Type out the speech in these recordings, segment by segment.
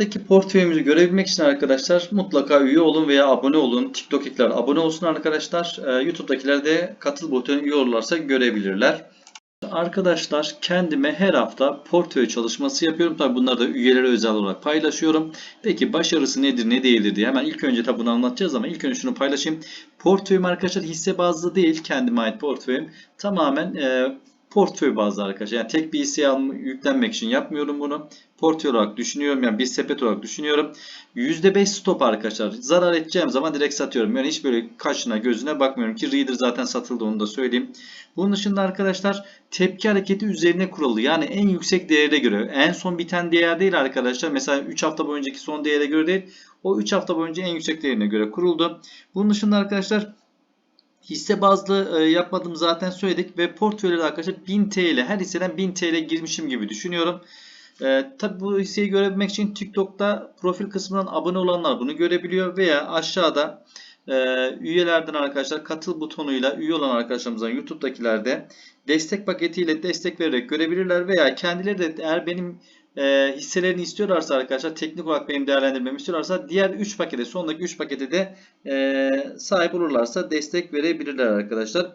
Buradaki portföyümüzü görebilmek için arkadaşlar mutlaka üye olun veya abone olun. TikTok'takiler abone olsun arkadaşlar. Ee, YouTube'dakiler de katıl butonuna üye olurlarsa görebilirler. Arkadaşlar kendime her hafta portföy çalışması yapıyorum. Tabi bunları da üyelere özel olarak paylaşıyorum. Peki başarısı nedir ne değildir diye hemen ilk önce tabi bunu anlatacağız ama ilk önce şunu paylaşayım. Portföyüm arkadaşlar hisse bazlı değil kendime ait portföyüm. Tamamen e, portföy bazlı arkadaşlar. Yani tek bir hisseye yüklenmek için yapmıyorum bunu. Portföy olarak düşünüyorum. Yani bir sepet olarak düşünüyorum. %5 stop arkadaşlar. Zarar edeceğim zaman direkt satıyorum. Yani hiç böyle kaşına gözüne bakmıyorum ki Reader zaten satıldı onu da söyleyeyim. Bunun dışında arkadaşlar tepki hareketi üzerine kurulu. Yani en yüksek değere göre. En son biten değer değil arkadaşlar. Mesela 3 hafta boyuncaki son değere göre değil. O 3 hafta boyunca en yüksek değerine göre kuruldu. Bunun dışında arkadaşlar Hisse bazlı e, yapmadığımı zaten söyledik ve portföylerde arkadaşlar 1000 TL her hisseden 1000 TL girmişim gibi düşünüyorum. E, tabi bu hisseyi görebilmek için TikTok'ta profil kısmından abone olanlar bunu görebiliyor veya aşağıda e, üyelerden arkadaşlar katıl butonuyla üye olan arkadaşlarımızdan YouTube'dakilerde destek paketiyle destek vererek görebilirler veya kendileri de eğer benim e, hisselerini istiyorlarsa arkadaşlar teknik olarak benim değerlendirmemi istiyorlarsa diğer 3 pakete sondaki 3 pakete de e, sahip olurlarsa destek verebilirler arkadaşlar.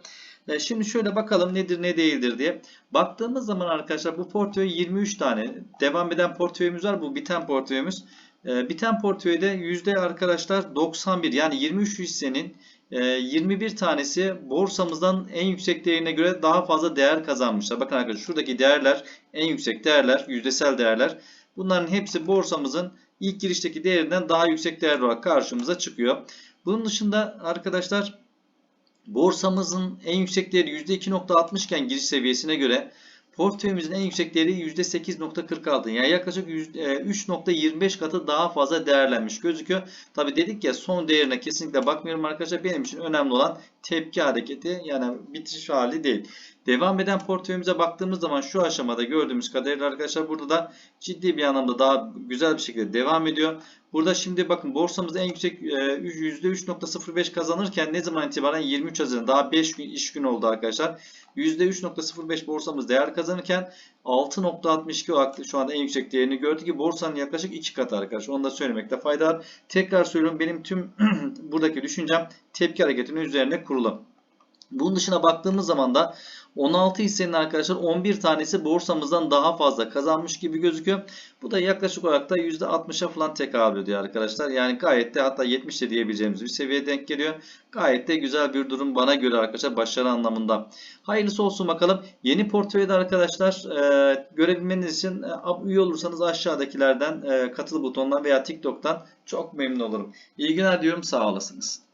E, şimdi şöyle bakalım nedir ne değildir diye. Baktığımız zaman arkadaşlar bu portföy 23 tane devam eden portföyümüz var. Bu biten portföyümüz. E, biten portföyde yüzde arkadaşlar 91 yani 23 hissenin 21 e, tanesi borsamızdan en yüksek değerine göre daha fazla değer kazanmışlar. Bakın arkadaşlar şuradaki değerler en yüksek değerler, yüzdesel değerler. Bunların hepsi borsamızın ilk girişteki değerinden daha yüksek değer olarak karşımıza çıkıyor. Bunun dışında arkadaşlar borsamızın en yüksek değeri %2.60 iken giriş seviyesine göre portföyümüzün en yüksek değeri %8.46 yani yaklaşık 3.25 katı daha fazla değerlenmiş gözüküyor. Tabi dedik ya son değerine kesinlikle bakmıyorum arkadaşlar. Benim için önemli olan tepki hareketi yani bitiş hali değil. Devam eden portföyümüze baktığımız zaman şu aşamada gördüğümüz kadarıyla arkadaşlar burada da ciddi bir anlamda daha güzel bir şekilde devam ediyor. Burada şimdi bakın borsamızda en yüksek %3.05 kazanırken ne zaman itibaren 23 Haziran daha 5 gün iş günü oldu arkadaşlar. %3.05 borsamız değer kazanırken 6.62 olarak şu anda en yüksek değerini gördü ki borsanın yaklaşık 2 katı arkadaşlar. Onu da söylemekte fayda var. Tekrar söylüyorum benim tüm buradaki düşüncem tepki hareketinin üzerine kurulu. Bunun dışına baktığımız zaman da 16 hissenin arkadaşlar 11 tanesi borsamızdan daha fazla kazanmış gibi gözüküyor. Bu da yaklaşık olarak da %60'a falan tekabül ediyor arkadaşlar. Yani gayet de hatta 70 de diyebileceğimiz bir seviyeye denk geliyor. Gayet de güzel bir durum bana göre arkadaşlar başarı anlamında. Hayırlısı olsun bakalım. Yeni portföyde arkadaşlar e, görebilmeniz için e, üye olursanız aşağıdakilerden e, katıl butonundan veya TikTok'tan çok memnun olurum. İyi günler diyorum sağ olasınız.